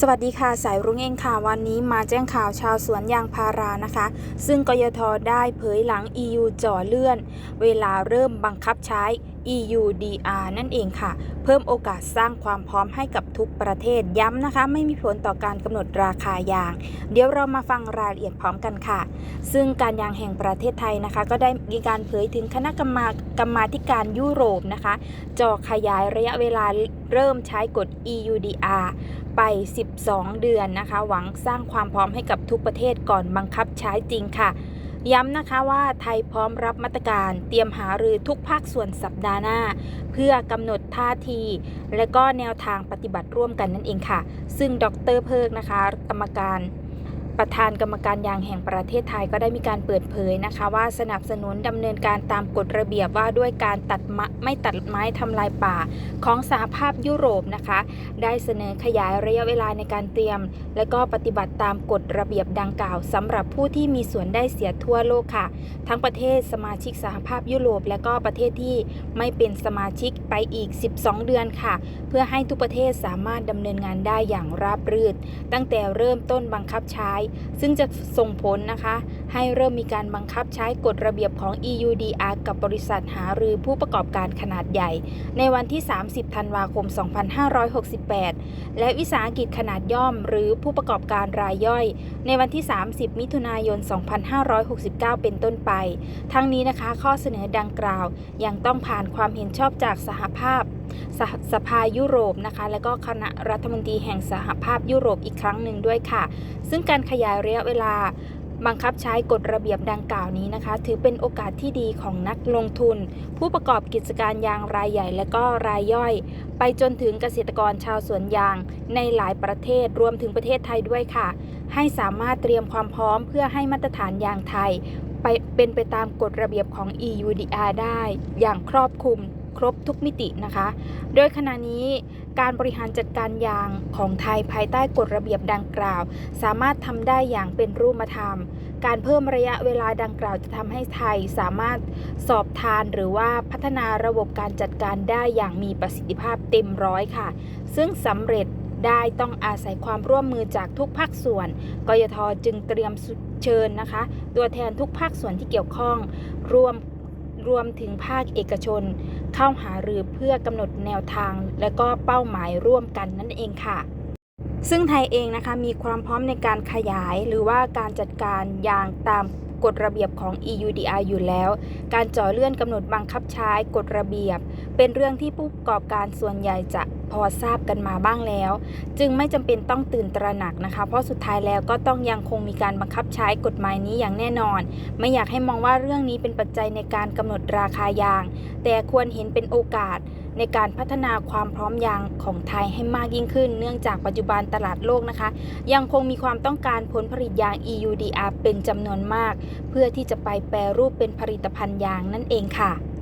สวัสดีค่ะ สายรุ้งเองค่ะ วันนี้มาแจ้งข่าวชาวสวนยางพารานะคะ ซึ่งกยทได้เผยหลัง EU จ่อเลื่อน เวลาเริ่มบังคับใช้ EUDR นั่นเองค่ะ เพิ่มโอกาสสร้างความพร้อมให้กับทุกประเทศย้ำนะคะ ไม่มีผลต่อการกำหนดราคายาง เดี๋ยวเรามาฟังรายละเอียดพร้อมกันค่ะ ซึ่งการยางแห่งประเทศไทยนะคะ ก็ได้มีการเผยถึงคณะกรรมกรรมาธิการยุโรปนะคะจอขยายระยะเวลาเริ่มใช้กฎ EUDR ไป 12 เดือนนะคะ หวังสร้างความพร้อมให้กับทุกประเทศก่อนบังคับใช้จริงค่ะ ย้ำนะคะว่าไทยพร้อมรับมาตรการเตรียมหารือทุกภาคส่วนสัปดาห์หน้า เพื่อกำหนดท่าที และก็แนวทางปฏิบัติร่วมกันนั่นเองค่ะ ซึ่งดรเพิกนะคะ กรรมการ ประธานกรรมการยางแห่งประเทศไทยก็ได้มีการเปิดเผยนะคะ ว่าสนับสนุนดำเนินการตามกฎระเบียบว่าด้วยการตัดไม้ไม่ตัดไม้ทำลายป่าของสหภาพยุโรปนะคะ ได้เสนอขยายระยะเวลาในการเตรียม และก็ปฏิบัติตามกฎระเบียบดังกล่าวสำหรับผู้ที่มีส่วนได้เสียทั่วโลกค่ะ ทั้งประเทศสมาชิกสหภาพยุโรป และก็ประเทศที่ไม่เป็นสมาชิกไปอีก 12 เดือนค่ะ เพื่อให้ทุกประเทศสามารถดำเนินงานได้อย่างราบรื่นตั้งแต่เริ่มต้นบังคับใช้ซึ่งจะส่งผลนะคะ ให้เริ่มมีการบังคับใช้กฎระเบียบของ EUDR กับบริษัทหารือผู้ประกอบการขนาดใหญ่ ในวันที่ 30 ธันวาคม 2568 และวิสาหกิจขนาดย่อม หรือผู้ประกอบการรายย่อย ในวันที่ 30 มิถุนายน 2569 เป็นต้นไป ทั้งนี้นะคะ ข้อเสนอดังกล่าว ยังต้องผ่านความเห็นชอบจากสหภาพ สสภายุโรปนะคะ และก็คณะรัฐมนตรีแห่งสหภาพยุโรปอีกครั้งหนึ่งด้วยค่ะ ซึ่งการขยายระยะเวลาบังคับใช้กฎระเบียบดังกล่าวนี้นะคะ ถือเป็นโอกาสที่ดีของนักลงทุน ผู้ประกอบกิจการยางรายใหญ่ และก็รายย่อย ไปจนถึงเกษตรกรชาวสวนยาง ในหลายประเทศรวมถึงประเทศไทยด้วยค่ะ ให้สามารถเตรียมความพร้อมเพื่อให้มาตรฐานยางไทย ไปเป็นไปตามกฎระเบียบของ EUDR ได้อย่างครอบคลุม ครบทุกมิตินะคะ โดยขณะนี้การบริหารจัดการยางของไทยภายใต้กฎระเบียบดังกล่าว สามารถทำได้อย่างเป็นรูปธรรม การเพิ่มระยะเวลาดังกล่าวจะทำให้ไทยสามารถสอบทานหรือว่าพัฒนาระบบการจัดการได้อย่างมีประสิทธิภาพเต็มร้อยค่ะ ซึ่งสำเร็จได้ต้องอาศัยความร่วมมือจากทุกภาคส่วน กยทจึงเตรียมเชิญนะคะ ตัวแทนทุกภาคส่วนที่เกี่ยวข้องรวม รวมถึงภาคเอกชน เข้าหารือเพื่อกำหนดแนวทาง และก็เป้าหมายร่วมกันนั่นเองค่ะ ซึ่งไทยเองนะคะมีความพร้อมในการขยายหรือว่าการจัดการอย่างตามกฎระเบียบของ EUDR อยู่แล้ว การจ่อเลื่อนกำหนดบังคับใช้กฎระเบียบ เป็นเรื่องที่ผู้ประกอบการส่วนใหญ่จะ พอทราบกันมาบ้างแล้ว จึงไม่จำเป็นต้องตื่นตระหนักนะคะ เพราะสุดท้ายแล้วก็ต้องยังคงมีการบังคับใช้กฎหมายนี้อย่างแน่นอน ไม่อยากให้มองว่าเรื่องนี้เป็นปัจจัยในการกำหนดราคายาง แต่ควรเห็นเป็นโอกาสในการพัฒนาความพร้อมยางของไทยให้มากยิ่งขึ้น เนื่องจากปัจจุบันตลาดโลกนะคะ ยังคงมีความต้องการผลผลิตยาง EUDR เป็นจำนวนมาก เพื่อที่จะไปแปรรูปเป็นผลิตภัณฑ์ยางนั่นเองค่ะ